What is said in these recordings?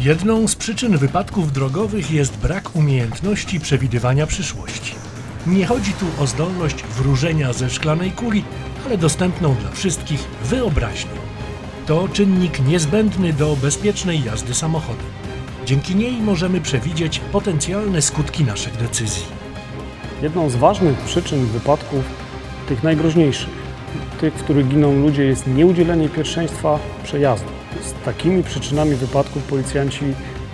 Jedną z przyczyn wypadków drogowych jest brak umiejętności przewidywania przyszłości. Nie chodzi tu o zdolność wróżenia ze szklanej kuli, ale dostępną dla wszystkich wyobraźnię. To czynnik niezbędny do bezpiecznej jazdy samochodem. Dzięki niej możemy przewidzieć potencjalne skutki naszych decyzji. Jedną z ważnych przyczyn wypadków, tych najgroźniejszych, tych, w których giną ludzie, jest nieudzielenie pierwszeństwa przejazdu. Z takimi przyczynami wypadków policjanci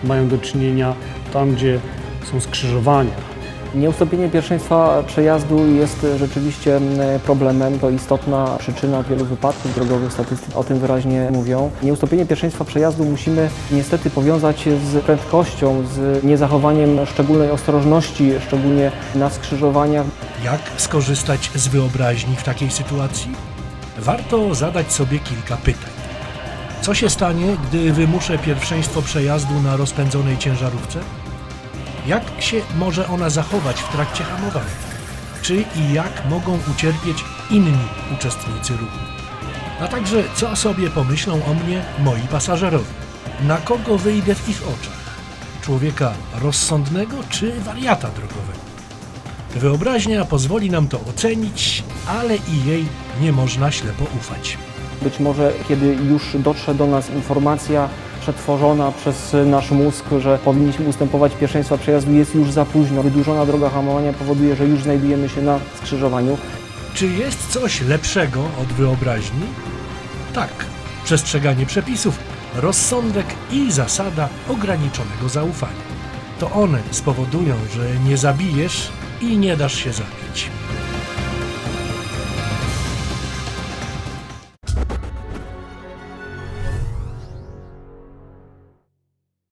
mają do czynienia tam, gdzie są skrzyżowania, Nieustąpienie pierwszeństwa przejazdu jest rzeczywiście mm, problemem. To istotna przyczyna wielu wypadków drogowych. Statystyki o tym wyraźnie mówią. Nieustąpienie pierwszeństwa przejazdu musimy niestety powiązać z prędkością, z niezachowaniem szczególnej ostrożności, szczególnie na skrzyżowaniach. Jak skorzystać z wyobraźni w takiej sytuacji? Warto zadać sobie kilka pytań. Co się stanie, gdy wymuszę pierwszeństwo przejazdu na rozpędzonej ciężarówce? Jak się może ona zachować w trakcie hamowania? Czy i jak mogą ucierpieć inni uczestnicy ruchu? A także co sobie pomyślą o mnie moi pasażerowie? Na kogo wyjdę w ich oczach? Człowieka rozsądnego czy wariata drogowego? Wyobraźnia pozwoli nam to ocenić, ale i jej nie można ślepo ufać. Być może kiedy już dotrze do nas informacja przetworzona przez nasz mózg, że powinniśmy ustępować pierwszeństwa przejazdu, jest już za późno. Wydłużona droga hamowania powoduje, że już znajdujemy się na skrzyżowaniu. Czy jest coś lepszego od wyobraźni? Tak, przestrzeganie przepisów, rozsądek i zasada ograniczonego zaufania. To one spowodują, że nie zabijesz i nie dasz się zabić.